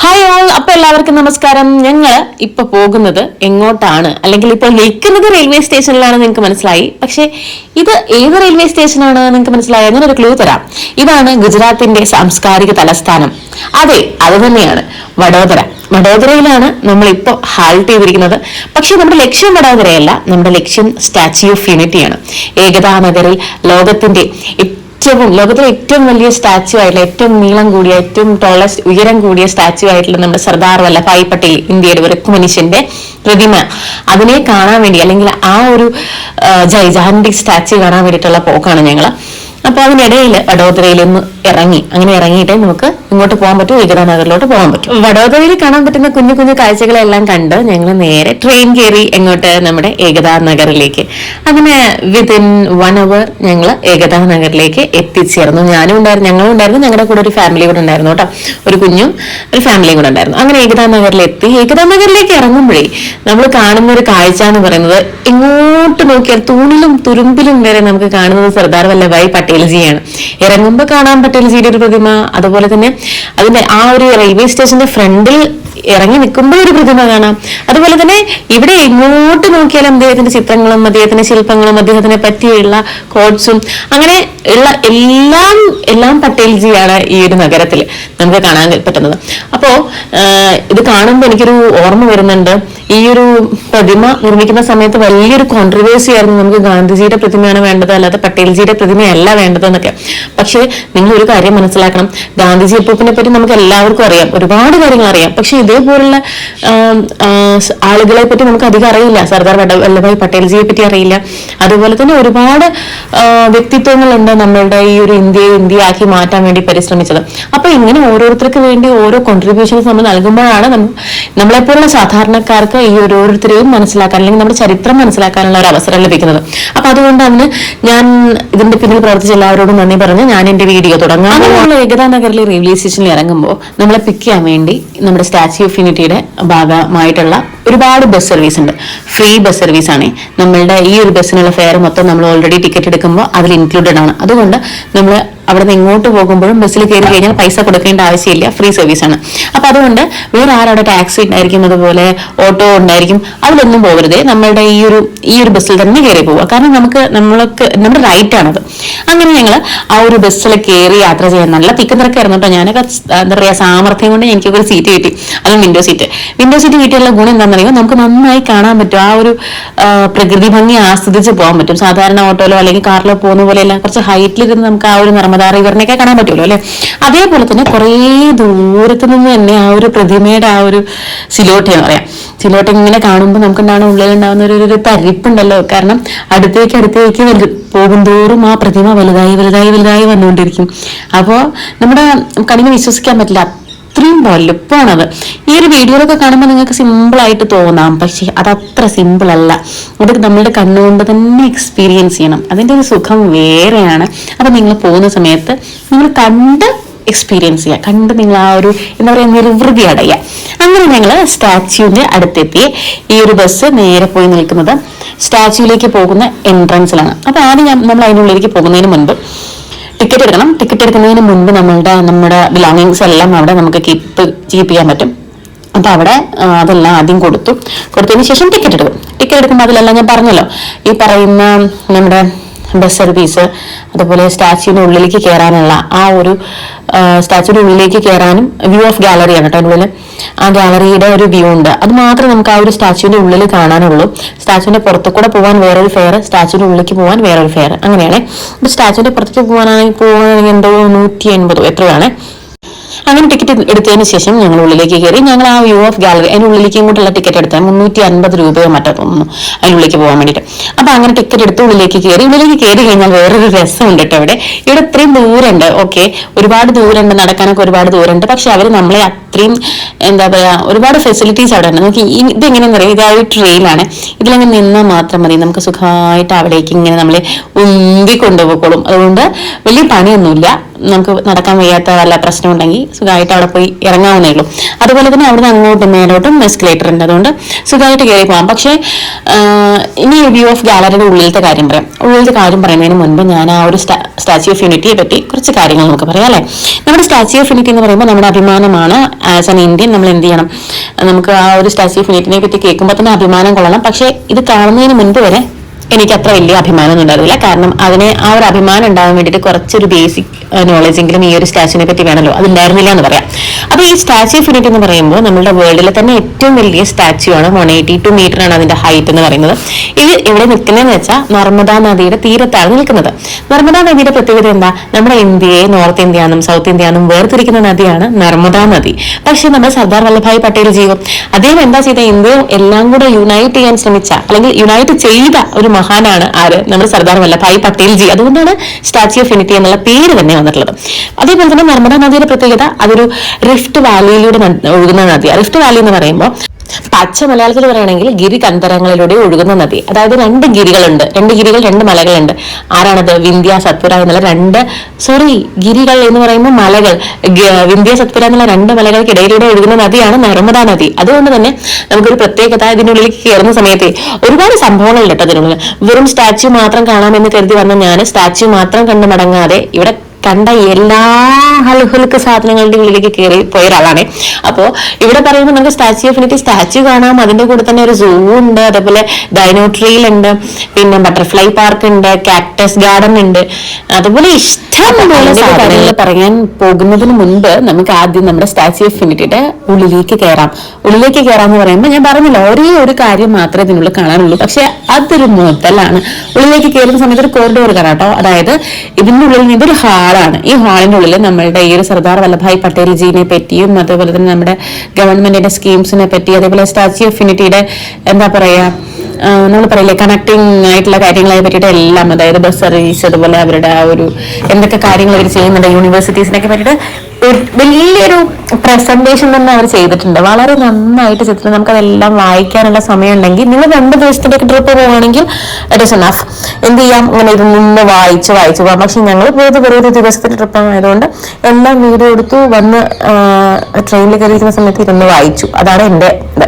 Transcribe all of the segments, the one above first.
Hi all അപ്പൊ എല്ലാവർക്കും നമസ്കാരം. ഞങ്ങൾ ഇപ്പൊ പോകുന്നത് എങ്ങോട്ടാണ്? അല്ലെങ്കിൽ ഇപ്പോൾ നിൽക്കുന്നത് റെയിൽവേ സ്റ്റേഷനിലാണ് നിങ്ങൾക്ക് മനസ്സിലായി. പക്ഷെ ഇത് ഏത് റെയിൽവേ സ്റ്റേഷനാണ് നിങ്ങൾക്ക് മനസ്സിലായി? എന്നൊരു ക്ലൂ തരാം. ഇതാണ് ഗുജറാത്തിന്റെ സാംസ്കാരിക തലസ്ഥാനം. അതെ അത് തന്നെയാണ്. വഡോദര. വഡോദരയിലാണ് നമ്മൾ ഇപ്പോൾ ഹാൾട്ട് ചെയ്തിരിക്കുന്നത്. പക്ഷെ നമ്മുടെ ലക്ഷ്യം വഡോദരയല്ല. നമ്മുടെ ലക്ഷ്യം സ്റ്റാച്യു ഓഫ് യൂണിറ്റിയാണ് ഏകതാ നഗറിൽ ലോകത്തിന്റെ ഏറ്റവും ലോകത്തിലെ ഏറ്റവും വലിയ സ്റ്റാച്ചു ആയിട്ടുള്ള ഏറ്റവും നീളം കൂടിയ ഏറ്റവും ടോളസ്റ്റ് ഉയരം കൂടിയ സ്റ്റാച്ചു ആയിട്ടുള്ള നമ്മുടെ സർദാർ വല്ലഭായ് പട്ടേൽ ഇന്ത്യയുടെ ഒരു മനുഷ്യന്റെ പ്രതിമ. അതിനെ കാണാൻ വേണ്ടി അല്ലെങ്കിൽ ആ ഒരു ജൈജാന്റിക് സ്റ്റാച്ചു കാണാൻ വേണ്ടിയിട്ടുള്ള പോക്കാണ് ഞങ്ങൾ അപ്പൊ അതിനിടയിൽ വഡോദരയിൽ ഇറങ്ങി. അങ്ങനെ ഇറങ്ങിയിട്ടേ നമുക്ക് ഇങ്ങോട്ട് പോകാൻ പറ്റും ഏകതാ നഗറിലോട്ട് പോകാൻ പറ്റും. വഡോദരയിൽ കാണാൻ പറ്റുന്ന കുഞ്ഞു കുഞ്ഞു കാഴ്ചകളെല്ലാം കണ്ട് ഞങ്ങൾ നേരെ ട്രെയിൻ കയറി എങ്ങോട്ട്? നമ്മുടെ ഏകതാ നഗറിലേക്ക്. അങ്ങനെ വിതിൻ വൺ അവർ ഞങ്ങൾ ഏകതാ നഗറിലേക്ക് എത്തിച്ചേർന്നു. ഞാനും ഉണ്ടായിരുന്നു ഞങ്ങളും ഉണ്ടായിരുന്നു ഞങ്ങളുടെ കൂടെ ഒരു ഫാമിലി കൂടെ ഉണ്ടായിരുന്നു കേട്ടോ. ഒരു കുഞ്ഞും ഒരു ഫാമിലിയും കൂടെ ഉണ്ടായിരുന്നു. അങ്ങനെ ഏകതാ നഗറിലെത്തി. ഏകതാ നഗറിലേക്ക് ഇറങ്ങുമ്പോഴേ നമ്മൾ കാണുന്ന ഒരു കാഴ്ച എന്ന് പറയുന്നത് ഇങ്ങോട്ട് നോക്കിയാൽ തൂണിലും തുരുമ്പിലും വരെ നമുക്ക് കാണുന്നത് സർദാർ വല്ലഭായ് പട്ടേൽജിയാണ്. ഇറങ്ങുമ്പോൾ കാണാൻ പട്ടേൽജിയുടെ ഒരു പ്രതിമ അതുപോലെ തന്നെ അതിന്റെ ആ ഒരു റെയിൽവേ സ്റ്റേഷന്റെ ഫ്രണ്ടിൽ ഇറങ്ങി നിൽക്കുമ്പോൾ ഒരു പ്രതിമ കാണാം. അതുപോലെ തന്നെ ഇവിടെ എങ്ങോട്ട് നോക്കിയാലും അദ്ദേഹത്തിന്റെ ചിത്രങ്ങളും അദ്ദേഹത്തിന്റെ ശില്പങ്ങളും അദ്ദേഹത്തിനെ പറ്റിയുള്ള കോഡ്സും അങ്ങനെ ഉള്ള എല്ലാം എല്ലാം പട്ടേൽജിയാണ് ഈ ഒരു നഗരത്തിൽ നമുക്ക് കാണാൻ പറ്റുന്നത്. അപ്പോ ഇത് കാണുമ്പോൾ എനിക്കൊരു ഓർമ്മ വരുന്നുണ്ട്. ഈ ഒരു പ്രതിമ നിർമ്മിക്കുന്ന സമയത്ത് വലിയൊരു കോൺട്രവേഴ്സി ആയിരുന്നു. നമുക്ക് ഗാന്ധിജിയുടെ പ്രതിമയാണ് വേണ്ടത് അല്ലാതെ പട്ടേൽജിയുടെ പ്രതിമയല്ല വേണ്ടത് എന്നൊക്കെ. പക്ഷേ നിങ്ങൾ ഒരു കാര്യം മനസ്സിലാക്കണം. ഗാന്ധിജി അപ്പൂപ്പിനെ പറ്റി നമുക്ക് എല്ലാവർക്കും അറിയാം. ഒരുപാട് കാര്യങ്ങൾ അറിയാം. പക്ഷെ ഇതേപോലുള്ള ആളുകളെ പറ്റി നമുക്ക് അധികം അറിയില്ല. സർദാർ വല്ല- വല്ലഭായ് പട്ടേൽജിയെ പറ്റി അറിയില്ല. അതുപോലെ തന്നെ ഒരുപാട് വ്യക്തിത്വങ്ങളുണ്ട് നമ്മളുടെ ഈ ഒരു ഇന്ത്യയെ ഇന്ത്യയാക്കി മാറ്റാൻ വേണ്ടി പരിശ്രമിച്ചത്. അപ്പൊ ഇങ്ങനെ ഓരോരുത്തർക്ക് വേണ്ടി ഓരോ കോൺട്രിബ്യൂഷൻസ് നമ്മൾ നൽകുമ്പോഴാണ് നമ്മ- നമ്മളെപ്പോലുള്ള സാധാരണക്കാർക്ക് ഈ ഓരോരുത്തരെയും മനസ്സിലാക്കാൻ അല്ലെങ്കിൽ നമ്മുടെ ചരിത്രം മനസ്സിലാക്കാനുള്ള ഒരു അവസരം ലഭിക്കുന്നത്. അപ്പൊ അതുകൊണ്ട് തന്നെ ഞാൻ ഇതിന്റെ പിന്നിൽ പ്രവർത്തിച്ച എല്ലാവരോടും നന്ദി പറഞ്ഞ് ഞാൻ എന്റെ വീഡിയോ തുടങ്ങാം. ഏകതാ നഗറിലെ റെയിൽവേ സ്റ്റേഷനിൽ ഇറങ്ങുമ്പോൾ നമ്മളെ പിക്ക് ചെയ്യാൻ വേണ്ടി നമ്മുടെ സ്റ്റാച്യു ഓഫ് യൂണിറ്റിയുടെ ഭാഗമായിട്ടുള്ള ഒരുപാട് ബസ് സർവീസ് ഉണ്ട്. ഫ്രീ ബസ് സർവീസ് ആണ്. നമ്മളുടെ ഈ ഒരു ബസ്സിനുള്ള ഫെയർ മൊത്തം നമ്മൾ ഓൾറെഡി ടിക്കറ്റ് എടുക്കുമ്പോൾ അതിൽ ഇൻക്ലൂഡഡ് ആണ്. അതുകൊണ്ട് നമ്മൾ അവിടെ നിന്ന് ഇങ്ങോട്ട് പോകുമ്പോഴും ബസ്സിൽ കയറി കഴിഞ്ഞാൽ പൈസ കൊടുക്കേണ്ട ആവശ്യമില്ല. ഫ്രീ സർവീസ് ആണ്. അപ്പൊ അതുകൊണ്ട് വേറെ ആരവിടെ ടാക്സി ഉണ്ടായിരിക്കും അതുപോലെ ഓട്ടോ ഉണ്ടായിരിക്കും അതിലൊന്നും പോകരുതേ. നമ്മളുടെ ഈ ഒരു ഈ ഒരു ബസ്സിൽ തന്നെ കയറി പോവുക. കാരണം നമുക്ക് നമ്മൾക്ക് നമ്മുടെ റൈറ്റ് ആണത്. അങ്ങനെ ഞങ്ങൾ ആ ഒരു ബസ്സിൽ കയറി യാത്ര ചെയ്യാൻ നല്ല തിക്കും തിരക്കായിരുന്നു കേട്ടോ. ഞാനൊക്കെ എന്താ പറയുക സാമർഥ്യം കൊണ്ട് എനിക്ക് ഒരു സീറ്റ് കിട്ടി. അതും വിൻഡോ സീറ്റ് വിൻഡോ സീറ്റ് കിട്ടിയുള്ള ഗുണം എന്താണെന്നറിയോ നമുക്ക് നന്നായി കാണാൻ പറ്റും. ആ ഒരു പ്രകൃതി ഭംഗി ആസ്വദിച്ച് പോകാൻ പറ്റും. സാധാരണ ഓട്ടോയിലോ അല്ലെങ്കിൽ കാറിലോ പോകുന്ന പോലെയല്ല കുറച്ച് ഹൈറ്റിലിരുന്ന് നമുക്ക് ആ ഒരു നർമ്മദാ റിവറിനെയൊക്കെ കാണാൻ പറ്റുമല്ലോ അല്ലെ? അതേപോലെ തന്നെ കുറേ ദൂരത്ത് നിന്ന് തന്നെ ആ ഒരു പ്രതിമയുടെ ആ ഒരു സിലോട്ട് എന്ന് പറയാം. സിലോട്ട് ഇങ്ങനെ കാണുമ്പോൾ നമുക്ക് എന്താണ് ഉള്ളിലുണ്ടാകുന്ന ഒരു ഒരു തരിപ്പുണ്ടല്ലോ. കാരണം അടുത്തേക്ക് അടുത്തേക്ക് പോകും തോറും ആ പ്രതിമ വലുതായി വലുതായി വലുതായി വന്നുകൊണ്ടിരിക്കും. അപ്പോൾ നമ്മുടെ കണ്ണിന് വിശ്വസിക്കാൻ പറ്റില്ല. അത്രയും വലുപ്പമാണത്. ഈ ഒരു വീഡിയോയിലൊക്കെ കാണുമ്പോൾ നിങ്ങൾക്ക് സിമ്പിൾ ആയിട്ട് തോന്നാം. പക്ഷേ അത് അത്ര സിമ്പിൾ അല്ല. അത് നമ്മളുടെ കണ്ണുകൊണ്ട് തന്നെ എക്സ്പീരിയൻസ് ചെയ്യണം. അതിന്റെ ഒരു സുഖം വേറെയാണ്. അപ്പം നിങ്ങൾ പോകുന്ന സമയത്ത് നിങ്ങൾ കണ്ട് എക്സ്പീരിയൻസ് ചെയ്യുക. കണ്ട് നിങ്ങൾ ആ ഒരു എന്താ പറയുക നിർവൃതി അടയുക. അങ്ങനെ ഞങ്ങൾ സ്റ്റാച്യുവിന്റെ അടുത്തെത്തി. ഈ ഒരു ബസ് നേരെ പോയി നിൽക്കുന്നത് സ്റ്റാച്യുവിലേക്ക് പോകുന്ന എൻട്രൻസിലാണ് അപ്പോൾ ആദ്യം നമ്മൾ അതിനുള്ളിലേക്ക് പോകുന്നതിന് മുൻപ് ടിക്കറ്റ് എടുക്കണം. ടിക്കറ്റ് എടുക്കുന്നതിന് മുൻപ് നമ്മളുടെ നമ്മുടെ ബിലോങ്ങിങ്സ് എല്ലാം അവിടെ നമുക്ക് കീപ്പ് കീപ്പ് ചെയ്യാൻ പറ്റും. അപ്പൊ അവിടെ അതെല്ലാം ആദ്യം കൊടുത്തു. കൊടുത്തതിന് ശേഷം ടിക്കറ്റ് എടുക്കും. ടിക്കറ്റ് എടുക്കുമ്പോൾ അതിലെല്ലാം ഞാൻ പറഞ്ഞല്ലോ. ഈ പറയുന്ന നമ്മുടെ ബസ് സർവീസ് അതുപോലെ സ്റ്റാച്യൂവിന് ഉള്ളിലേക്ക് കയറാനുള്ള ആ ഒരു സ്റ്റാച്യൂവിന്റെ ഉള്ളിലേക്ക് കയറാനും വ്യൂ ഓഫ് ഗാലറിയാണ് കേട്ടോ അതുപോലെ ആ ഗാലറിയുടെ ഒരു വ്യൂ ഉണ്ട്. അത് മാത്രമേ നമുക്ക് ആ ഒരു സ്റ്റാച്യൂവിന്റെ ഉള്ളിൽ കാണാനുള്ളൂ. സ്റ്റാച്യൂവിന്റെ പുറത്തു കൂടെ പോകാൻ വേറൊരു ഫെയർ സ്റ്റാച്യൂവിന്റെ ഉള്ളിലേക്ക് പോകാൻ വേറൊരു ഫെയർ അങ്ങനെയാണ്. സ്റ്റാച്യൂവിന്റെ പുറത്തേക്ക് പോകാനാണെങ്കിൽ പോകാനാണെങ്കിൽ എന്തോ നൂറ്റി എൺപതോ എത്രയാണ് അങ്ങനെ ടിക്കറ്റ് എടുത്തതിന് ശേഷം ഞങ്ങൾ ഉള്ളിലേക്ക് കയറി. ഞങ്ങൾ ആ വ്യൂ ഓഫ് ഗാലറി അതിന്റെ ഉള്ളിലേക്ക് ഇങ്ങോട്ടുള്ള ടിക്കറ്റ് എടുത്താൽ മുന്നൂറ്റി അൻപത് രൂപയോ മറ്റോ തോന്നുന്നു അതിനുള്ളിലേക്ക് പോകാൻ വേണ്ടിയിട്ട്. അപ്പൊ അങ്ങനെ ടിക്കറ്റ് എടുത്ത് ഉള്ളിലേക്ക് കയറി. ഉള്ളിലേക്ക് കയറി കഴിഞ്ഞാൽ വേറൊരു രസമുണ്ട് കേട്ടോ ഇവിടെ ഇവിടെ ഇത്രയും ദൂരമുണ്ട്. ഓക്കെ ഒരുപാട് ദൂരമുണ്ട്. നടക്കാനൊക്കെ ഒരുപാട് ദൂരമുണ്ട്. പക്ഷെ അവർ നമ്മളെ അത്രയും എന്താ പറയാ ഒരുപാട് ഫെസിലിറ്റീസ് അവിടെ ഉണ്ട്. നമുക്ക് ഇതെങ്ങനെയെന്ന് ഇത് ഇതായ ട്രെയിനാണ് ഇതിലങ്ങനെ നിന്നാൽ മാത്രം മതി. നമുക്ക് സുഖമായിട്ട് അവിടേക്ക് ഇങ്ങനെ നമ്മളെ ഉന്തി കൊണ്ടുപോയിക്കോളും അതുകൊണ്ട് വലിയ പണിയൊന്നുമില്ല. നമുക്ക് നടക്കാൻ വയ്യാത്ത വല്ല പ്രശ്നം ഉണ്ടെങ്കിൽ സുഖമായിട്ട് അവിടെ പോയി ഇറങ്ങാവുന്നേ ഉള്ളൂ. അതുപോലെ തന്നെ അവിടുന്ന് അങ്ങോട്ടും മേലോട്ടും എസ്കലേറ്റർ ഉണ്ട് അതുകൊണ്ട് സുഖമായിട്ട് കയറി പോകാം. പക്ഷേ ഇനി വ്യൂ ഓഫ് ഗാലറിയുടെ ഉള്ളിലത്തെ കാര്യം പറയാം. ഉള്ളിലത്തെ കാര്യം പറയുന്നതിന് മുൻപ് ഞാൻ ആ ഒരു സ്റ്റാച്യു ഓഫ് യൂണിറ്റിയെ പറ്റി കുറച്ച് കാര്യങ്ങൾ നമുക്ക് പറയാം അല്ലേ? നമ്മുടെ സ്റ്റാച്യു ഓഫ് യൂണിറ്റി എന്ന് പറയുമ്പോൾ നമ്മുടെ അഭിമാനമാണ്. ആസ് ആൻ ഇന്ത്യൻ നമ്മൾ എന്ത് ചെയ്യണം? നമുക്ക് ആ ഒരു സ്റ്റാച്യു ഓഫ് യൂണിറ്റിനെ പറ്റി കേൾക്കുമ്പോൾ തന്നെ അഭിമാനം കൊള്ളണം. പക്ഷേ ഇത് കാണുന്നതിന് മുൻപ് വരെ എനിക്ക് അത്ര വലിയ അഭിമാനമൊന്നും ഉണ്ടായിരുന്നില്ല. കാരണം അതിന് ആ ഒരു അഭിമാനം ഉണ്ടാകാൻ വേണ്ടിയിട്ട് കുറച്ചൊരു ബേസിക് നോളജ് എങ്കിലും ഈ ഒരു സ്റ്റാച്യുവിനെ പറ്റി വേണമല്ലോ. ഉണ്ടായിരുന്നില്ല എന്ന് പറയാം. അപ്പൊ ഈ സ്റ്റാച്യു ഓഫ് യൂണിറ്റ് എന്ന് പറയുമ്പോൾ നമ്മുടെ വേൾഡിലെ തന്നെ ഏറ്റവും വലിയ സ്റ്റാച്യു ആണ് വൺ എയ്റ്റി ടു മീറ്റർ ആണ് അതിന്റെ ഹൈറ്റ് എന്ന് പറയുന്നത്. ഇത് എവിടെ നിൽക്കുന്നതെന്ന് വെച്ചാൽ നർമ്മദാ നദിയുടെ തീരത്താണ് നിൽക്കുന്നത്. നർമ്മദാ നദിയുടെ പ്രത്യേകത എന്താ? നമ്മുടെ ഇന്ത്യയെ നോർത്ത് ഇന്ത്യ എന്നും സൗത്ത് ഇന്ത്യ എന്നും വേർതിരിക്കുന്ന നദിയാണ് നർമ്മദാ നദി. പക്ഷെ നമ്മുടെ സർദാർ വല്ലഭായ് പട്ടേൽ ജീവം അദ്ദേഹം എന്താ ചെയ്ത ഇന്ത്യയും എല്ലാം കൂടെ യുണൈറ്റ് ചെയ്യാൻ ശ്രമിച്ച അല്ലെങ്കിൽ യുണൈറ്റ് ചെയ്ത ഒരു മഹാനാണ് ആര്? നമ്മുടെ സർദാർ വല്ലഭായ് പട്ടേൽ ജി. അതുകൊണ്ടാണ് സ്റ്റാച്യു ഓഫ് യൂണിറ്റി എന്നുള്ള പേര് തന്നെ വന്നിട്ടുള്ളത്. അതേപോലെ തന്നെ നർമ്മദാ നദിയുടെ പ്രത്യേകത അതൊരു റിഫ്റ്റ് വാലിയിലൂടെ ഒഴുകുന്ന നദിയാണ് റിഫ്റ്റ് വാലി എന്ന് പറയുമ്പോൾ പച്ച മലയാളത്തിൽ പറയുകയാണെങ്കിൽ ഗിരി കന്തരങ്ങളിലൂടെ ഒഴുകുന്ന നദി. അതായത് രണ്ട് ഗിരികളുണ്ട്. രണ്ട് ഗിരികൾ രണ്ട് മലകളുണ്ട്. ആരാണത്? വിന്ധ്യ സത്പുര എന്നുള്ള രണ്ട് സോറി ഗിരികൾ എന്ന് പറയുമ്പോൾ മലകൾ. വിന്ധ്യ സത്പുര എന്നുള്ള രണ്ട് മലകൾക്കിടയിലൂടെ ഒഴുകുന്ന നദിയാണ് നർമ്മദാ നദി. അതുകൊണ്ട് തന്നെ നമുക്കൊരു പ്രത്യേകത ഇതിനുള്ളിലേക്ക് കയറുന്ന സമയത്ത് ഒരുപാട് സംഭവങ്ങളുണ്ട് കേട്ടോ അതിനുള്ളിൽ വെറും സ്റ്റാച്യു മാത്രം കാണാമെന്ന് കരുതി വന്ന ഞാൻ സ്റ്റാച്യു മാത്രം കണ്ടു മടങ്ങാതെ ഇവിടെ കണ്ട എല്ലാ ഹലുഹലുക്ക് സാധനങ്ങളുടെ ഉള്ളിലേക്ക് കയറി പോയ ഒരാളാണ് അപ്പോൾ ഇവിടെ പറയുമ്പോൾ നമുക്ക് സ്റ്റാച്യു ഓഫ് യൂണിറ്റി സ്റ്റാച്യു കാണാം. അതിന്റെ കൂടെ തന്നെ ഒരു സൂ ഉണ്ട്. അതേപോലെ ഡൈനോട്രിയിൽ ഉണ്ട്. പിന്നെ ബട്ടർഫ്ലൈ പാർക്ക് ഉണ്ട്. കാക്ടസ് ഗാർഡൻ ഉണ്ട്. അതുപോലെ ഇഷ്ടമുള്ള പോലെ സാധനങ്ങൾ. പറയാൻ പോകുന്നതിന് മുൻപ് നമുക്ക് ആദ്യം നമ്മുടെ സ്റ്റാച്യു ഓഫ് യൂണിറ്റിയുടെ ഉള്ളിലേക്ക് കയറാം ഉള്ളിലേക്ക് കയറാം എന്ന് പറയുമ്പോൾ ഞാൻ പറഞ്ഞില്ല ഒരേ ഒരു കാര്യം മാത്രമേ ഇതിനുള്ളിൽ കാണാനുള്ളൂ. പക്ഷെ അതൊരു മുതലാണ് ഉള്ളിലേക്ക് കയറുന്ന സമയത്ത് ഒരു കോറിഡോർ കാണാം കേട്ടോ. അതായത് ഇതിന്റെ ഉള്ളിൽ നിന്ന് ഇതൊരു ഹാളാണ് ഈ ഹാളിന്റെ ഉള്ളിൽ നമ്മളുടെ ഈ ഒരു സർദാർ വല്ലഭായ് പട്ടേൽ ജീനെ പറ്റിയും അതേപോലെ തന്നെ നമ്മുടെ ഗവൺമെന്റിന്റെ സ്കീംസിനെ പറ്റി അതേപോലെ സ്റ്റാച്യു ഓഫ് യൂണിറ്റിയുടെ എന്താ പറയാ നമ്മൾ പറയില്ലേ കണക്ടിങ് ആയിട്ടുള്ള കാര്യങ്ങളെ പറ്റിയിട്ട് എല്ലാം അതായത് ബസ് സർവീസ് അതുപോലെ അവരുടെ ആ ഒരു എന്തൊക്കെ കാര്യങ്ങൾ അവർ ചെയ്യുന്നുണ്ട് യൂണിവേഴ്സിറ്റീസിനൊക്കെ പറ്റിയിട്ട് വലിയൊരു പ്രസന്റേഷൻ തന്നെ അവർ ചെയ്തിട്ടുണ്ട്. വളരെ നന്നായിട്ട് ചിത്രം നമുക്കതെല്ലാം വായിക്കാനുള്ള സമയം ഉണ്ടെങ്കിൽ നിങ്ങൾ രണ്ട് ദിവസത്തിന്റെ ട്രിപ്പ് പോവുകയാണെങ്കിൽ ഇറ്റ് ഇസ് എനഫ് എന്ത് ചെയ്യാം? ഇങ്ങനെ ഇത് നിന്ന് വായിച്ച് വായിച്ച് പോകാം. പക്ഷെ ഞങ്ങൾ പോയത് വെറും ഒരു ദിവസത്തിന്റെ ട്രിപ്പ് ആയതുകൊണ്ട് എല്ലാം വീഡിയോ എടുത്തു വന്ന് ട്രെയിനിൽ കയറിയിരിക്കുന്ന സമയത്ത് ഇരുന്ന് വായിച്ചു. അതാണ് എന്റെ ഇത്.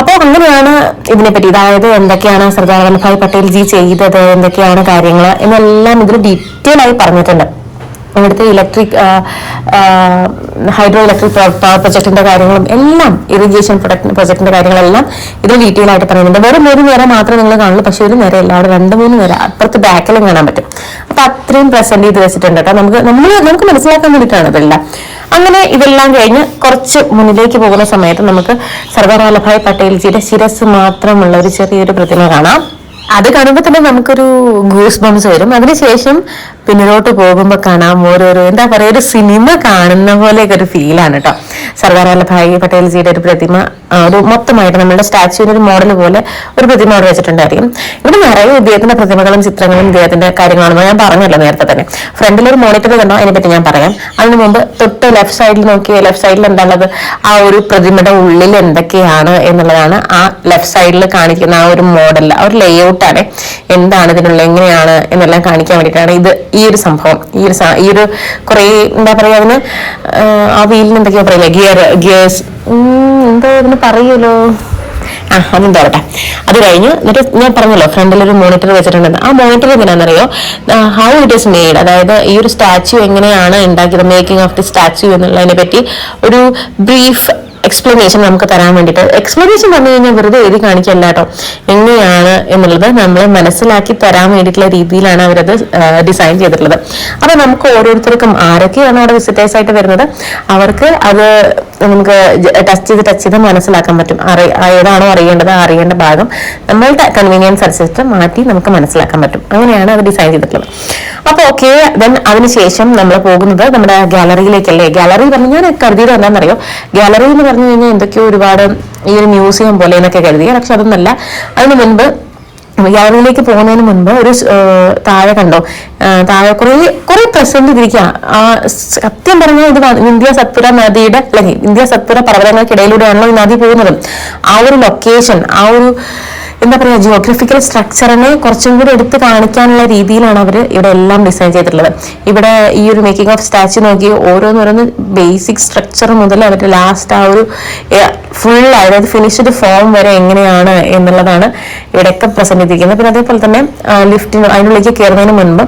അപ്പോൾ അങ്ങനെയാണ് ഇതിനെപ്പറ്റി. അതായത് എന്തൊക്കെയാണ് സർദാർ വല്ലഭായ് പട്ടേൽ ജി ചെയ്തത്? എന്തൊക്കെയാണ് കാര്യങ്ങൾ എന്നെല്ലാം ഇതിൽ ഡീറ്റെയിൽ ആയി പറഞ്ഞിട്ടുണ്ട്. ഇവിടുത്തെ ഇലക്ട്രിക് ഹൈഡ്രോ ഇലക്ട്രിക് പവർ പ്രൊജക്ടിന്റെ കാര്യങ്ങളും എല്ലാം ഇറിഗേഷൻ പ്രൊജക്ടിന്റെ കാര്യങ്ങളെല്ലാം ഇത് ഡീറ്റെയിൽ ആയിട്ട് പറയുന്നുണ്ട്. വെറും ഒരു നേരം മാത്രമേ നിങ്ങൾ കാണുള്ളൂ പക്ഷെ ഒരു നേരം അവിടെ രണ്ട് മൂന്ന് നേരം അപ്പുറത്ത് ബാക്കിലും കാണാൻ പറ്റും. അപ്പൊ അത്രയും പ്രസന്റ് ചെയ്ത് വെച്ചിട്ടുണ്ട് കേട്ടോ നമുക്ക് നമ്മൾ നമുക്ക് മനസ്സിലാക്കാൻ വേണ്ടിയിട്ടാണ് ഇതെല്ലാം. അങ്ങനെ ഇതെല്ലാം കഴിഞ്ഞ് കുറച്ച് മുന്നിലേക്ക് പോകുന്ന സമയത്ത് നമുക്ക് സർദാർ വല്ലഭായ് പട്ടേൽജിയുടെ ശിരസ് മാത്രമുള്ള ഒരു ചെറിയൊരു പ്രതിമ കാണാം. അത് കാണുമ്പോൾ തന്നെ നമുക്കൊരു ഗൂസ് ബംസ് വരും. അതിനുശേഷം പിന്നിലോട്ട് പോകുമ്പോൾ കാണാം ഓരോരോ എന്താ പറയുക ഒരു സിനിമ കാണുന്ന പോലെയൊക്കെ ഒരു ഫീലാണ് കേട്ടോ സർദാർ വല്ലഭായ് പട്ടേൽജിയുടെ ഒരു പ്രതിമ ഒരു മൊത്തമായിട്ട് നമ്മുടെ സ്റ്റാച്യുവിന് ഒരു മോഡൽ പോലെ ഒരു പ്രതിമ അവിടെ വെച്ചിട്ടുണ്ടായിരിക്കും. ഇവിടെ നിറയെ ഇദ്ദേഹത്തിന്റെ പ്രതിമകളും ചിത്രങ്ങളും ഇദ്ദേഹത്തിന്റെ കാര്യങ്ങളാണ് ഞാൻ പറഞ്ഞല്ലോ നേരത്തെ തന്നെ. ഫ്രണ്ടിൽ ഒരു മോണിറ്റർ കണ്ടോ? അതിനെപ്പറ്റി ഞാൻ പറയാം. അതിനു മുമ്പ് തൊട്ട് ലെഫ്റ്റ് സൈഡിൽ നോക്കിയ ലെഫ്റ്റ് സൈഡിൽ എന്താണുള്ളത്? ആ ഒരു പ്രതിമയുടെ ഉള്ളിൽ എന്തൊക്കെയാണ് എന്നുള്ളതാണ് ആ ലെഫ്റ്റ് സൈഡിൽ കാണിക്കുന്ന ആ ഒരു മോഡൽ ആ ഒരു ലേഔട്ടാണ് എന്താണ് ഇതിനുള്ള എങ്ങനെയാണ്? എന്നെല്ലാം കാണിക്കാൻ വേണ്ടിയിട്ടാണ് ഇത് ഈ ഒരു സംഭവം. ഈ ഒരു ഈ ഒരു കുറേ എന്താ പറയാ അതിന് ആ, ആ വീലിന് എന്തൊക്കെയാ പറയില്ല ഗിയർ ഗിയേഴ്സ്. എന്തോ അതിന് പറയുമല്ലോ ആ അതെന്താ പറട്ടെ അത് കഴിഞ്ഞ് എന്നിട്ട് ഞാൻ പറഞ്ഞല്ലോ ഫ്രണ്ടിൽ ഒരു മോണിറ്റർ വെച്ചിട്ടുണ്ടെന്ന്. ആ മോണിറ്റർ എന്തിനാണെന്നറിയോ ഹൗ ഇറ്റ് ഇസ് മെയ്ഡ് അതായത് ഈ ഒരു സ്റ്റാച്യു എങ്ങനെയാണ് ഉണ്ടാക്കിയത്? മേക്കിംഗ് ഓഫ് ദി സ്റ്റാച്യു എന്നുള്ളതിനെ പറ്റി ഒരു ബ്രീഫ് എക്സ്പ്ലനേഷൻ നമുക്ക് തരാൻ വേണ്ടിയിട്ട്. എക്സ്പ്ലനേഷൻ പറഞ്ഞു കഴിഞ്ഞാൽ വെറുതെ എഴുതി കാണിക്കല്ല കേട്ടോ. എങ്ങനെയാണ് എന്നുള്ളത് നമ്മൾ മനസ്സിലാക്കി തരാൻ വേണ്ടിയിട്ടുള്ള രീതിയിലാണ് അവരത് ഡിസൈൻ ചെയ്തിട്ടുള്ളത്. അപ്പൊ നമുക്ക് ഓരോരുത്തർക്കും ആരൊക്കെയാണ് അവിടെ വിസിറ്റേഴ്സ് ആയിട്ട് വരുന്നത്? അവർക്ക് അത് നമുക്ക് ടച്ച് ചെയ്ത് ടച്ച് ചെയ്ത് മനസ്സിലാക്കാൻ പറ്റും. അറി ഏതാണോ അറിയേണ്ടത് അറിയേണ്ട ഭാഗം നമ്മളുടെ കൺവീനിയൻസ് അനുസരിച്ച് മാറ്റി നമുക്ക് മനസ്സിലാക്കാൻ പറ്റും. അങ്ങനെയാണ് അത് ഡിസൈൻ ചെയ്തിട്ടുള്ളത്. അപ്പൊ ഓക്കെ ദെൻ അതിനുശേഷം നമ്മൾ പോകുന്നത് നമ്മുടെ ഗാലറിയിലേക്കല്ലേ ഗാലറി പറഞ്ഞു ഞാൻ കരുതിയത് എന്താണെന്നറിയോ? ഗാലറി എന്ന് പറഞ്ഞു കഴിഞ്ഞാൽ എന്തൊക്കെയോ ഒരുപാട് ഈ ഒരു മ്യൂസിയം പോലെ എന്നൊക്കെ കരുതി. പക്ഷെ അതൊന്നല്ല. അതിന് മുൻപ് ഗാലറിയിലേക്ക് പോകുന്നതിന് മുൻപ് ഒരു താഴെ കണ്ടോ? താഴെ കുറേ കുറേ പ്രസന്റ് ചെയ്തിരിക്കുക ആ സത്യം പറഞ്ഞാൽ ഇത് ഇന്ത്യ സത്പുര നദിയുടെ അല്ലെങ്കിൽ ഇന്ത്യ സത്പുര പർവതങ്ങൾക്കിടയിലൂടെയാണല്ലോ ഈ നദി പോകുന്നത്. ആ ഒരു ലൊക്കേഷൻ ആ ഒരു എന്താ പറയുക ജിയോഗ്രഫിക്കൽ സ്ട്രക്ചറിനെ കുറച്ചും കൂടി എടുത്ത് കാണിക്കാനുള്ള രീതിയിലാണ് അവർ ഇവിടെ എല്ലാം ഡിസൈൻ ചെയ്തിട്ടുള്ളത്. ഇവിടെ ഈ ഒരു മേക്കിംഗ് ഓഫ് സ്റ്റാച്ചു നോക്കി ഓരോന്നോരോന്ന് ബേസിക് സ്ട്രക്ചർ മുതൽ അവരുടെ ലാസ്റ്റ് ആ ഒരു ഫുൾ അതായത് ഫിനിഷ്ഡ് ഫോം വരെ എങ്ങനെയാണ് എന്നുള്ളതാണ് ഇവിടെയൊക്കെ പ്രസന്റ് ചെയ്തിരിക്കുന്നത് പിന്നെ അതേപോലെ തന്നെ ലിഫ്റ്റിന് അതിനുള്ളിലേക്ക് കയറുന്നതിന് മുൻപ്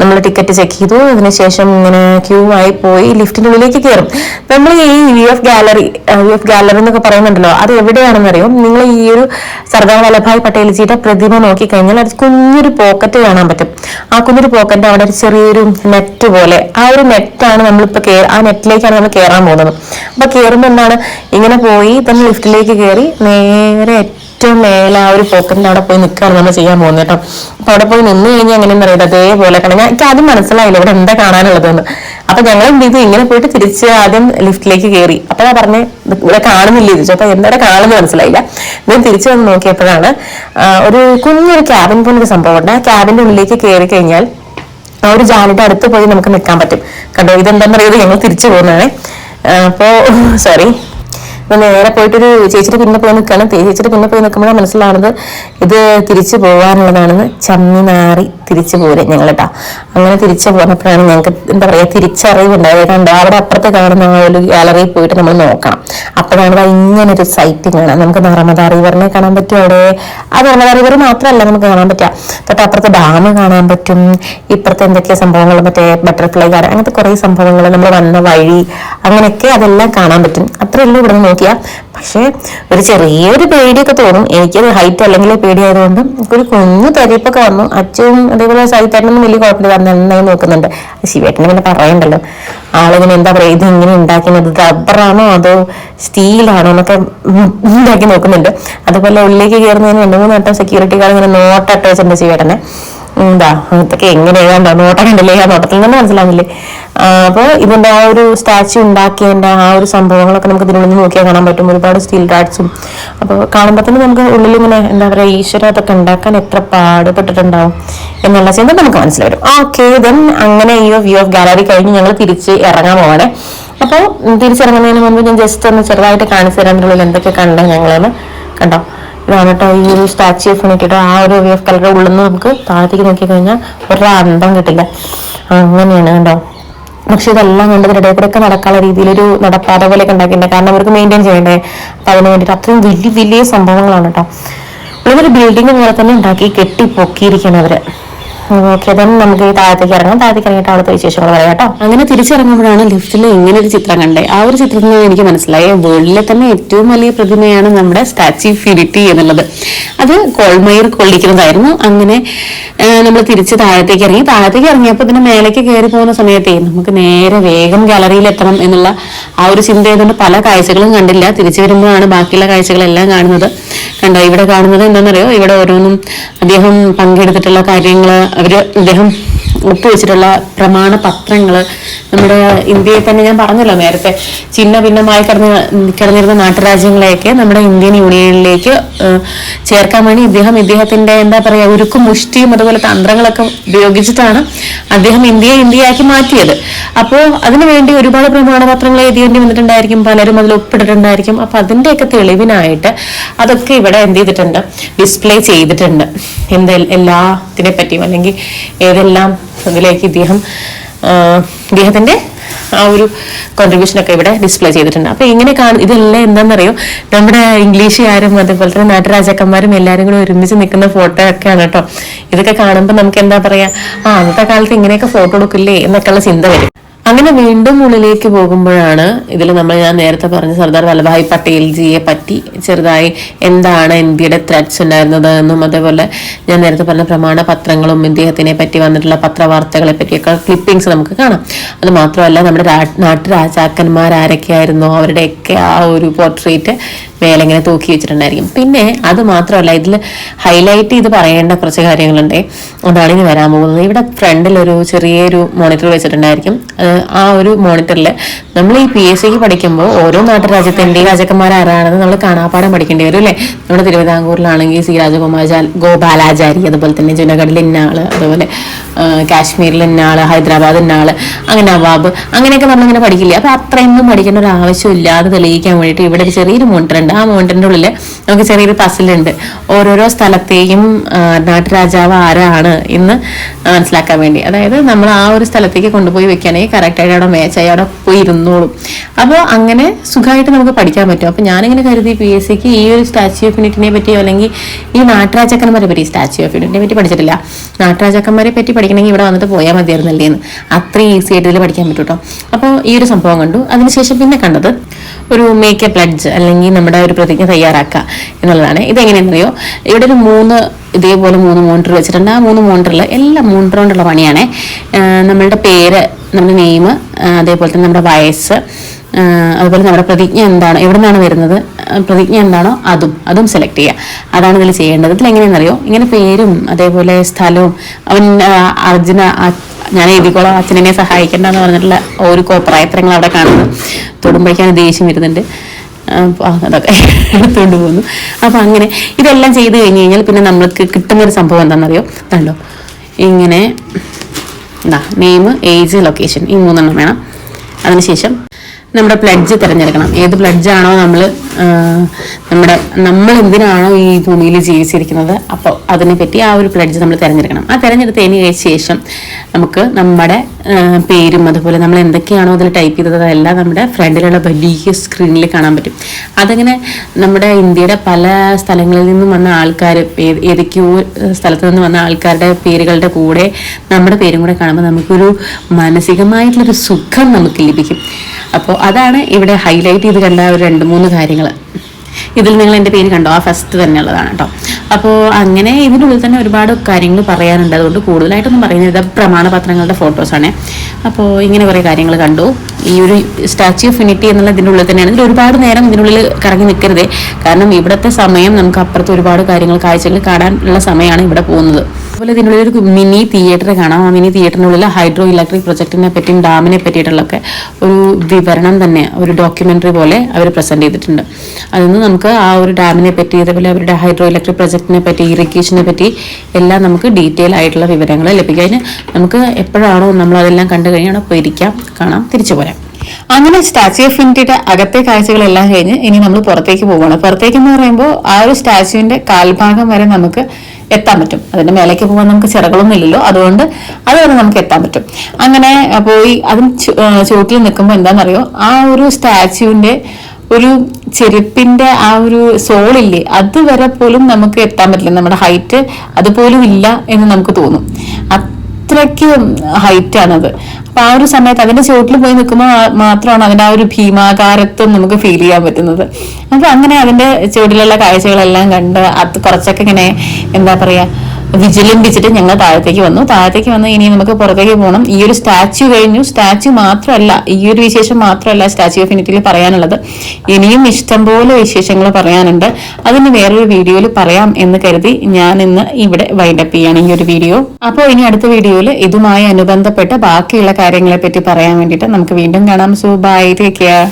നമ്മൾ ടിക്കറ്റ് ചെക്ക് ചെയ്തു. അതിനുശേഷം ഇങ്ങനെ ക്യൂ ആയി പോയി ലിഫ്റ്റിന്റെ ഉള്ളിലേക്ക് കയറും നമ്മൾ ഈ V F gallery V F gallery എന്നൊക്കെ പറയുന്നുണ്ടല്ലോ അത് എവിടെയാണെന്ന് അറിയാം നിങ്ങൾ ഈ ഒരു സർദാർ വല്ലഭായ് പട്ടേൽജിയുടെ പ്രതിമ നോക്കി കഴിഞ്ഞാൽ അത് കുഞ്ഞൊരു പോക്കറ്റ് കാണാൻ പറ്റും. ആ കുഞ്ഞൊരു പോക്കറ്റ് അവിടെ ഒരു ചെറിയൊരു നെറ്റ് പോലെ. ആ ഒരു നെറ്റാണ് നമ്മളിപ്പോ ആ നെറ്റിലേക്കാണ് നമ്മൾ കയറാൻ പോകുന്നത്. അപ്പൊ കയറുമ്പോൾ എന്താണ്? ഇങ്ങനെ പോയി തന്നെ ലിഫ്റ്റിലേക്ക് കയറി നേരെ ഏറ്റവും മേലെ ആ ഒരു പോക്കറ്റിൽ അവിടെ പോയി നിൽക്കുകയാണ് നമ്മൾ ചെയ്യാൻ പോകുന്നത് കേട്ടോ. അപ്പൊ അവിടെ പോയി നിന്ന് കഴിഞ്ഞാൽ എങ്ങനെയെന്ന് അറിയാം അതേപോലെ കാണാം എനിക്ക് ആദ്യം മനസ്സിലായില്ല ഇവിടെ എന്താ കാണാനുള്ളതെന്ന്. അപ്പൊ ഞങ്ങൾ എന്ത് ചെയ്തു? ഇങ്ങനെ പോയിട്ട് തിരിച്ച് ആദ്യം ലിഫ്റ്റിലേക്ക് കയറി അപ്പൊ ഞാൻ പറഞ്ഞേ ഇവിടെ കാണുന്നില്ല ചോദിച്ചു. അപ്പൊ എന്താ കാണുന്നത് മനസ്സിലായില്ല. ഞാൻ തിരിച്ചു വന്ന് നോക്കിയപ്പോഴാണ് ഒരു കുഞ്ഞൊരു ക്യാബിൻ പോലൊരു സംഭവമുണ്ട് ആ ക്യാബിന്റെ ഉള്ളിലേക്ക് കയറി കഴിഞ്ഞാൽ ആ ഒരു ജാലിന്റെ അടുത്ത് പോയി നമുക്ക് നിൽക്കാൻ പറ്റും. കണ്ടോ? ഇതെന്താന്ന് അറിയാതെ ഞങ്ങൾ തിരിച്ചു പോകുന്നതാണ്. അപ്പോ സോറി അപ്പൊ നേരെ പോയിട്ടൊരു ചേച്ചിയുടെ പിന്നെ പോയി നിൽക്കുകയാണ്. ചേച്ചിയുടെ പിന്നെ പോയി നിൽക്കുമ്പോഴാണ് മനസ്സിലാവുന്നത് ഇത് തിരിച്ചു പോകാനുള്ളതാണെന്ന് ചമ്മി നാറി തിരിച്ചു പോരെ ഞങ്ങൾ കേട്ടോ അങ്ങനെ തിരിച്ചു പോന്നപ്പോഴാണ് ഞങ്ങൾക്ക് എന്താ പറയാ തിരിച്ചറിവുണ്ടായത്. അവിടെ അപ്പുറത്ത് കാണുന്ന ആ ഒരു ഗാലറിയിൽ പോയിട്ട് നമ്മൾ നോക്കണം. അപ്പോഴാണ് ഇങ്ങനെ ഒരു സൈറ്റ് കാണാം നമുക്ക് നർമ്മദ റിവറിനെ കാണാൻ പറ്റും അവിടെ. ആ നർമ്മദ റിവർ മാത്രമല്ല നമുക്ക് കാണാൻ പറ്റുക. തൊട്ട് അപ്പുറത്ത് ഡാം കാണാൻ പറ്റും. ഇപ്പുറത്തെ എന്തൊക്കെയാ സംഭവങ്ങൾ മറ്റേ ബട്ടർഫ്ലൈ ഗാർഡൻ അങ്ങനത്തെ കുറെ സംഭവങ്ങൾ നമ്മൾ വന്ന വഴി അങ്ങനെയൊക്കെ അതെല്ലാം കാണാൻ പറ്റും. അത്രയല്ലേ ഇവിടെ നിന്ന് നോക്കിയാൽ പക്ഷേ ഒരു ചെറിയൊരു പേടിയൊക്കെ തോന്നും. എനിക്കത് ഹൈറ്റ് അല്ലെങ്കിൽ പേടിയായതുകൊണ്ട് ഒരു കുഞ്ഞു തെരയിപ്പൊക്കെ വന്നു. അച്ഛനും അതേപോലെ സഹിതേട്ടനൊന്നും വലിയ കുഴപ്പമില്ല. നന്നായി നോക്കുന്നുണ്ട്. ശിവേട്ടനെ ഇങ്ങനെ പറയണ്ടല്ലോ. ആളിങ്ങനെ എന്താ പറയുക? ഇത് ഇങ്ങനെ ഉണ്ടാക്കുന്നത് റബ്ബറാണോ അതോ സ്റ്റീലാണോ എന്നൊക്കെ ഉണ്ടാക്കി നോക്കുന്നുണ്ട്. അതുപോലെ ഉള്ളിലേക്ക് കയറുന്നതിന് രണ്ട് മൂന്ന് വട്ടം സെക്യൂരിറ്റി കാർഡ് ഇങ്ങനെ അറ്റാച്ച് വെച്ചിട്ടുണ്ട് ശിവേട്ടനെ. എന്താ? അതൊക്കെ എങ്ങനെ ഏതാണ്ടോ നോട്ടം കണ്ടില്ലേ? ആ നോട്ടത്തിൽ നിന്ന് മനസ്സിലാവുന്നില്ലേ? അപ്പോൾ ഇതിന്റെ ആ ഒരു സ്റ്റാച്ചു ഉണ്ടാക്കിയതിന്റെ ആ ഒരു സംഭവങ്ങളൊക്കെ നമുക്ക് ഇതിനുള്ളിൽ നോക്കിയാൽ കാണാൻ പറ്റും. ഒരുപാട് സ്റ്റീൽ ഡാറ്റ്സും അപ്പോൾ കാണുമ്പോൾ തന്നെ നമുക്ക് ഉള്ളിൽ ഇങ്ങനെ എന്താ പറയുക ഈശ്വര അതൊക്കെ ഉണ്ടാക്കാൻ എത്ര പാടുപെട്ടിട്ടുണ്ടാവും എന്നുള്ള ചിന്ത നമുക്ക് മനസ്സിലാവും ഓക്കെ ദെൻ അങ്ങനെ ഈ വ്യൂ ഓഫ് ഗാലറി കഴിഞ്ഞ് ഞങ്ങൾ തിരിച്ച് ഇറങ്ങാൻ പോവാണേ. അപ്പോൾ തിരിച്ചിറങ്ങുന്നതിന് മുമ്പ് ഞാൻ ജസ്റ്റ് ഒന്ന് ചെറുതായിട്ട് കാണിച്ചു തരാൻ ഉള്ളിൽ എന്തൊക്കെ കണ്ടേ ഞങ്ങളെന്ന്. കണ്ടോ? കേട്ടോ ഈ ഒരു സ്റ്റാച്യു ഓഫ് യൂണിറ്റിയുടെ ആ ഒരു വി എഫ് കളറുടെ ഉള്ളിൽ നിന്ന് നമുക്ക് താഴത്തേക്ക് നോക്കി കഴിഞ്ഞാൽ ഒരു കിട്ടില്ല. അങ്ങനെയാണ് കണ്ടോ. പക്ഷെ ഇതെല്ലാം കണ്ട് ഇതിന്റെ ഇടയിൽ കൂടെ ഒക്കെ നടക്കാനുള്ള രീതിയിലൊരു നടപ്പാത പോലെയൊക്കെ ഉണ്ടാക്കിയിട്ടുണ്ട്. കാരണം അവർക്ക് മെയിന്റെയിൻ ചെയ്യണ്ടേ. അപ്പൊ അതിന് വേണ്ടിയിട്ട് അത്രയും വലിയ വലിയ സംഭവങ്ങളാണ് കേട്ടോ. ഒരു ബിൽഡിംഗ് പോലെ തന്നെ ഉണ്ടാക്കി കെട്ടി പൊക്കിയിരിക്കണം അവർ. ഓക്കെ നമുക്ക് ഈ താഴത്തേക്ക് ഇറങ്ങാം. താഴത്തേക്ക് ഇറങ്ങിയിട്ട് അവിടുത്തെ വിശേഷങ്ങൾ പറയാം കേട്ടോ. അങ്ങനെ തിരിച്ചിറങ്ങുമ്പോഴാണ് ലിഫ്റ്റിൽ ഇങ്ങനെ ഒരു ചിത്രം കണ്ടത് ആ ഒരു ചിത്രത്തിൽ നിന്ന് എനിക്ക് മനസ്സിലായി വേൾഡിലെ തന്നെ ഏറ്റവും വലിയ പ്രതിമയാണ് നമ്മുടെ സ്റ്റാച്യു ഓഫ് യൂണിറ്റി എന്നുള്ളത്. അത് കോൾമയർ കൊള്ളിക്കുന്നതായിരുന്നു. അങ്ങനെ നമ്മൾ തിരിച്ച് താഴത്തേക്ക് ഇറങ്ങി. താഴത്തേക്ക് ഇറങ്ങിയപ്പോൾ ഇതിന് മേലേക്ക് കയറി പോകുന്ന സമയത്തേ നമുക്ക് നേരെ വേഗം ഗാലറിയിൽ എത്തണം എന്നുള്ള ആ ഒരു ചിന്ത ചെയ്തുകൊണ്ട് പല കാഴ്ചകളും കണ്ടില്ല. തിരിച്ചു വരുമ്പോഴാണ് ബാക്കിയുള്ള കാഴ്ചകളെല്ലാം കാണുന്നത്. കണ്ടോ ഇവിടെ കാണുന്നത് എന്താണെന്നറിയോ? ഇവിടെ ഓരോന്നും അദ്ദേഹം പങ്കെടുത്തിട്ടുള്ള കാര്യങ്ങൾ അവർ അദ്ദേഹം ഒപ്പുവെച്ചിട്ടുള്ള പ്രമാണ പത്രങ്ങൾ നമ്മുടെ ഇന്ത്യയിൽ തന്നെ ഞാൻ പറഞ്ഞല്ലോ നേരത്തെ ചിഹ്ന ഭിന്നമായി കിടന്ന് കിടന്നിരുന്ന നാട്ടുരാജ്യങ്ങളെയൊക്കെ നമ്മുടെ ഇന്ത്യൻ യൂണിയനിലേക്ക് ചേർക്കാൻ വേണ്ടി ഇദ്ദേഹം ഇദ്ദേഹത്തിന്റെ എന്താ പറയുക ഉരുക്കും മുഷ്ടിയും അതുപോലെ തന്ത്രങ്ങളൊക്കെ ഉപയോഗിച്ചിട്ടാണ് അദ്ദേഹം ഇന്ത്യയെ ഇന്ത്യയാക്കി മാറ്റിയത്. അപ്പോൾ അതിനുവേണ്ടി ഒരുപാട് പ്രമാണപത്രങ്ങൾ എഴുതിയേണ്ടി വന്നിട്ടുണ്ടായിരിക്കും പലരും അതിൽ ഒപ്പിട്ടിട്ടുണ്ടായിരിക്കും അപ്പൊ അതിന്റെയൊക്കെ തെളിവിനായിട്ട് അതൊക്കെ ഇവിടെ എന്ത് ചെയ്തിട്ടുണ്ട്? ഡിസ്പ്ലേ ചെയ്തിട്ടുണ്ട്. എന്ത് എല്ലാത്തിനെ പറ്റിയും അല്ലെങ്കിൽ ഏതെല്ലാം ഇതിലേക്ക് ഇദ്ദേഹം ഇദ്ദേഹത്തിന്റെ ആ ഒരു കോൺട്രിബ്യൂഷനൊക്കെ ഇവിടെ ഡിസ്പ്ലേ ചെയ്തിട്ടുണ്ട്. അപ്പൊ ഇങ്ങനെ കാണും ഇതെല്ലാം എന്താണെന്നറിയോ നമ്മുടെ ഇംഗ്ലീഷുകാരും അതേപോലെ തന്നെ നാട്ടുരാജാക്കന്മാരും എല്ലാവരും കൂടെ ഒരുമിച്ച് നിൽക്കുന്ന ഫോട്ടോ ഒക്കെയാണ് കേട്ടോ. ഇതൊക്കെ കാണുമ്പോൾ നമുക്ക് എന്താ പറയാ ആ അന്നത്തെ കാലത്ത് ഇങ്ങനെയൊക്കെ ഫോട്ടോ എടുക്കില്ലേ എന്നൊക്കെയുള്ള ചിന്ത വരും. അങ്ങനെ വീണ്ടും ഉള്ളിലേക്ക് പോകുമ്പോഴാണ് ഇതിൽ നമ്മൾ ഞാൻ നേരത്തെ പറഞ്ഞ സർദാർ വല്ലഭായ് പട്ടേൽജിയെ പറ്റി ചെറുതായി എന്താണ് ഇന്ത്യയുടെ ത്രെഡ്സ് ഉണ്ടായിരുന്നത് എന്നും അതേപോലെ ഞാൻ നേരത്തെ പറഞ്ഞ പ്രമാണ പത്രങ്ങളും ഇദ്ദേഹത്തിനെ പറ്റി വന്നിട്ടുള്ള പത്രവാർത്തകളെ പറ്റിയൊക്കെ ക്ലിപ്പിംഗ്സ് നമുക്ക് കാണാം. അത് മാത്രമല്ല നമ്മുടെ നാട്ടുരാജാക്കന്മാർ ആരൊക്കെയായിരുന്നോ? അവരുടെയൊക്കെ ആ ഒരു പോർട്രേറ്റ് മേലെ ഇങ്ങനെ തൂക്കി വെച്ചിട്ടുണ്ടായിരിക്കും. പിന്നെ അത് മാത്രമല്ല ഇതിൽ ഹൈലൈറ്റ് ചെയ്ത് പറയേണ്ട കുറച്ച് കാര്യങ്ങളുണ്ട്. അതാണ് ഇനി വരാൻ പോകുന്നത്. ഇവിടെ ഫ്രണ്ടിൽ ഒരു ചെറിയൊരു മോണിറ്റർ വെച്ചിട്ടുണ്ടായിരിക്കും. അത് ആ ഒരു മോണിറ്ററിൽ നമ്മൾ ഈ പി എസ് സിക്ക് പഠിക്കുമ്പോൾ ഓരോ നാട്ടുരാജ്യത്തിന്റെയും രാജാക്കന്മാർ ആരാണെന്ന് നമ്മൾ കാണാപ്പാടം പഠിക്കേണ്ടി വരും അല്ലേ? നമ്മുടെ തിരുവിതാംകൂറിലാണെങ്കിൽ സി രാജകുമാരാ ഗോപാലാചാരി അതുപോലെ തന്നെ ജുനഗഡിൽ ഇന്ന ആൾ അതുപോലെ കാശ്മീരിൽ ഇന്ന ആൾ ഹൈദരാബാദ് ഇന്ന ആൾ അങ്ങനെ നവാബ് അങ്ങനെയൊക്കെ നമ്മളിങ്ങനെ പഠിക്കില്ല? അപ്പോൾ അത്രയൊന്നും പഠിക്കേണ്ട ഒരു ആവശ്യമില്ലാതെ തെളിയിക്കാൻ വേണ്ടിയിട്ട് ഇവിടെ ഒരു ചെറിയൊരു മോണിറ്റർ ഉണ്ട്. ആ മോണിറ്ററിന്റെ ഉള്ളിൽ നമുക്ക് ചെറിയൊരു പസിലുണ്ട് ഓരോരോ സ്ഥലത്തെയും നാട്ടുരാജാവ് ആരാണ് എന്ന് മനസ്സിലാക്കാൻ വേണ്ടി. അതായത് നമ്മൾ ആ ഒരു സ്ഥലത്തേക്ക് കൊണ്ടുപോയി വെക്കുകയാണെങ്കിൽ കറക്റ്റായിട്ട് അവിടെ മേച്ചായി അവിടെ പോയി ഇരുന്നോളും. അപ്പോൾ അങ്ങനെ സുഖമായിട്ട് നമുക്ക് പഠിക്കാൻ പറ്റും. അപ്പോൾ ഞാനിങ്ങനെ കരുതി പി എസ് സിക്ക് ഈ ഒരു സ്റ്റാച്യു ഓഫ് യൂണിറ്റിനെ പറ്റിയോ അല്ലെങ്കിൽ ഈ നാട്ടുരാജാക്കന്മാരെ പറ്റി സ്റ്റാച്യു ഓഫ് യൂണിറ്റിനെ പറ്റി പഠിച്ചിട്ടില്ല. നാട്ടുരാജാക്കന്മാരെ പറ്റി പഠിക്കണമെങ്കിൽ ഇവിടെ വന്നിട്ട് പോയാൽ മതിയായിരുന്നല്ലേ എന്ന് അത്രയും ഈസി ആയിട്ട് ഇതിൽ പഠിക്കാൻ പറ്റും കേട്ടോ അപ്പോൾ ഈ ഒരു സംഭവം കണ്ടു. അതിനുശേഷം പിന്നെ കണ്ടത് ഒരു മേക്ക് എ പ്ലഡ്ജ് അല്ലെങ്കിൽ നമ്മുടെ ഒരു പ്രതിജ്ഞ തയ്യാറാക്കുക എന്നുള്ളതാണ്. ഇതെങ്ങനെയാണെന്നറിയോ ഇവിടെ ഒരു മൂന്ന് ഇതേപോലെ മൂന്ന് മോണിറ്റർ വെച്ചിട്ടുണ്ട്. ആ മൂന്ന് മോണിറ്ററിൽ എല്ലാ മോണിറ്റർ കൊണ്ടുള്ള പണിയാണ്. നമ്മളുടെ പേര് നമ്മുടെ നെയിം അതേപോലെ തന്നെ നമ്മുടെ വയസ്സ് അതുപോലെ നമ്മുടെ പ്രതിജ്ഞ എന്താണ് എവിടെ നിന്നാണ് വരുന്നത് പ്രതിജ്ഞ എന്താണോ അതും അതും സെലക്ട് ചെയ്യുക. അതാണ് ഇതിൽ ചെയ്യേണ്ടത്. ഇതിൽ എങ്ങനെയാണെന്നറിയോ ഇങ്ങനെ പേരും അതേപോലെ സ്ഥലവും അവൻ അർജുന ഞാൻ എഴുതിക്കോളാം. അച്ഛനെ സഹായിക്കേണ്ടെന്ന് പറഞ്ഞിട്ടുള്ള ഒരു കോപ്രായത്തരങ്ങൾ അവിടെ കാണുന്നു. തൊടുമ്പോഴേക്കാണ് ദേഷ്യം വരുന്നുണ്ട്. അതൊക്കെ എടുത്തുകൊണ്ട് പോകുന്നു. അപ്പം അങ്ങനെ ഇതെല്ലാം ചെയ്ത് കഴിഞ്ഞ് കഴിഞ്ഞാൽ പിന്നെ നമ്മൾക്ക് കിട്ടുന്ന ഒരു സംഭവം എന്താണെന്നറിയോ? കണ്ടോ? ഇങ്ങനെ എന്താ നെയിം ഏജ് ലൊക്കേഷൻ ഈ മൂന്നെണ്ണം വേണം. അതിനുശേഷം നമ്മുടെ പ്ലഡ്ജ് തിരഞ്ഞെടുക്കണം. ഏത് പ്ലഡ്ജാണോ നമ്മൾ നമ്മുടെ നമ്മൾ എന്തിനാണോ ഈ ഭൂമിയിൽ ജീവിച്ചിരിക്കുന്നത് അപ്പോൾ അതിനെപ്പറ്റി ആ ഒരു പ്ലഡ്ജ് നമ്മൾ തിരഞ്ഞെടുക്കണം. ആ തിരഞ്ഞെടുത്തതിന് ശേഷം നമുക്ക് നമ്മുടെ പേരും അതുപോലെ നമ്മൾ എന്തൊക്കെയാണോ അതിൽ ടൈപ്പ് ചെയ്തത് അതെല്ലാം നമ്മുടെ ഫ്രണ്ടിലുള്ള വലിയ സ്ക്രീനിൽ കാണാൻ പറ്റും. അതങ്ങനെ നമ്മുടെ ഇന്ത്യയുടെ പല സ്ഥലങ്ങളിൽ നിന്നും വന്ന ആൾക്കാർ ഏതൊക്കെയോ സ്ഥലത്ത് നിന്ന് വന്ന ആൾക്കാരുടെ പേരുകളുടെ കൂടെ നമ്മുടെ പേരും കൂടെ കാണുമ്പോൾ നമുക്കൊരു മാനസികമായിട്ടുള്ളൊരു സുഖം നമുക്ക് ലഭിക്കും. അപ്പോൾ അതാണ് ഇവിടെ ഹൈലൈറ്റ് ചെയ്ത് കണ്ട ഒരു രണ്ട് മൂന്ന് കാര്യങ്ങൾ. ഇതിൽ നിങ്ങൾ എന്റെ പേര് കണ്ടോ? ആ ഫസ്റ്റ് തന്നെ ഉള്ളതാണ് കേട്ടോ. അപ്പോൾ അങ്ങനെ ഇതിനുള്ളിൽ തന്നെ ഒരുപാട് കാര്യങ്ങൾ പറയാനുണ്ട്. അതുകൊണ്ട് കൂടുതലായിട്ടൊന്നും പറയുന്നത് പ്രമാണ പ്രമാണപത്രങ്ങളുടെ ഫോട്ടോസാണ് അപ്പോൾ ഇങ്ങനെ കുറേ കാര്യങ്ങൾ കണ്ടു. ഈ ഒരു സ്റ്റാച്യു ഓഫ് യൂണിറ്റി എന്നുള്ള ഇതിന്റെ ഉള്ളിൽ തന്നെയാണ്. ഇതിൽ ഒരുപാട് നേരം ഇതിനുള്ളിൽ കറങ്ങി നിൽക്കരുത് കാരണം ഇവിടുത്തെ സമയം നമുക്ക് അപ്പുറത്ത് ഒരുപാട് കാര്യങ്ങൾ കാഴ്ചകൾ കാണാനുള്ള സമയമാണ് ഇവിടെ പോകുന്നത്. അതുപോലെ ഇതിനുള്ളിൽ ഒരു മിനി തിയേറ്റർ കാണാം. ആ മിനി തിയേറ്ററിനുള്ളിൽ ഹൈഡ്രോ ഇലക്ട്രിക് പ്രൊജക്ടിനെ പറ്റിയും ഡാമിനെ പറ്റിയിട്ടുള്ളൊക്കെ ഒരു വിവരണം തന്നെ ഒരു ഡോക്യുമെന്ററി പോലെ അവർ പ്രസന്റ് ചെയ്തിട്ടുണ്ട്. അതിൽ നിന്ന് നമുക്ക് ആ ഒരു ഡാമിനെ പറ്റി അതേപോലെ അവരുടെ ഹൈഡ്രോ ഇലക്ട്രിക് പ്രൊജക്ടിനെ പറ്റി ഇറിഗേഷനെ പറ്റി എല്ലാം നമുക്ക് ഡീറ്റെയിൽ ആയിട്ടുള്ള വിവരങ്ങൾ ലഭിക്കും. അതിന് നമുക്ക് എപ്പോഴാണോ നമ്മൾ അതെല്ലാം കണ്ടു കഴിഞ്ഞാൽ പോയിരിക്കാം. കാണാം. തിരിച്ചു പോരാം. അങ്ങനെ സ്റ്റാച്യു ഓഫ് യൂണിറ്റിയുടെ അകത്തെ കാഴ്ചകളെല്ലാം കഴിഞ്ഞ് ഇനി നമ്മൾ പുറത്തേക്ക് പോവുകയാണ്. പുറത്തേക്ക് എന്ന് പറയുമ്പോൾ ആ ഒരു സ്റ്റാച്യുവിന്റെ കാൽഭാഗം വരെ നമുക്ക് എത്താൻ പറ്റും. അതിന്റെ മേലേക്ക് പോകാൻ നമുക്ക് ചിറകളൊന്നും ഇല്ലല്ലോ. അതുകൊണ്ട് അതുവരെ നമുക്ക് എത്താൻ പറ്റും. അങ്ങനെ പോയി അതും ചുവട്ടിൽ നിൽക്കുമ്പോൾ എന്താണെന്നറിയോ? ആ ഒരു സ്റ്റാച്യുവിന്റെ ഒരു ചെരുപ്പിന്റെ ആ ഒരു സോളില്ലേ അതുവരെ പോലും നമുക്ക് എത്താൻ പറ്റില്ല. നമ്മുടെ ഹൈറ്റ് അതുപോലും ഇല്ല എന്ന് നമുക്ക് തോന്നും. അത്രയ്ക്ക് ഹൈറ്റ് ആണത് അപ്പൊ ആ ഒരു സമയത്ത് അതിന്റെ ചുവട്ടിൽ പോയി നിൽക്കുമ്പോൾ മാത്രമാണ് അതിന്റെ ആ ഒരു ഭീമാകാരത്വം നമുക്ക് ഫീൽ ചെയ്യാൻ പറ്റുന്നത്. അപ്പൊ അങ്ങനെ അതിന്റെ ചുവട്ടിലുള്ള കാഴ്ചകളെല്ലാം കണ്ട് അത് കുറച്ചൊക്കെ ഇങ്ങനെ എന്താ പറയാ വിജിലംബിച്ചിട്ട് ഞങ്ങൾ താഴത്തേക്ക് വന്നു. താഴത്തേക്ക് വന്ന് ഇനി നമുക്ക് പുറത്തേക്ക് പോകണം ഈ ഒരു സ്റ്റാച്യു കഴിഞ്ഞു. സ്റ്റാച്യു മാത്രമല്ല ഈ ഒരു വിശേഷം മാത്രമല്ല സ്റ്റാച്യു ഓഫ് യൂണിറ്റിയിൽ പറയാനുള്ളത്. ഇനിയും ഇഷ്ടംപോലെ വിശേഷങ്ങൾ പറയാനുണ്ട്. അതിന് വേറൊരു വീഡിയോയിൽ പറയാം എന്ന് കരുതി ഞാൻ ഇന്ന് ഇവിടെ വൈൻഡപ്പ് ചെയ്യാണ് ഈ ഒരു വീഡിയോ. അപ്പോൾ ഇനി അടുത്ത വീഡിയോയിൽ ഇതുമായി അനുബന്ധപ്പെട്ട ബാക്കിയുള്ള കാര്യങ്ങളെ പറ്റി പറയാൻ വേണ്ടിയിട്ട് നമുക്ക് വീണ്ടും കാണാം. So bye take care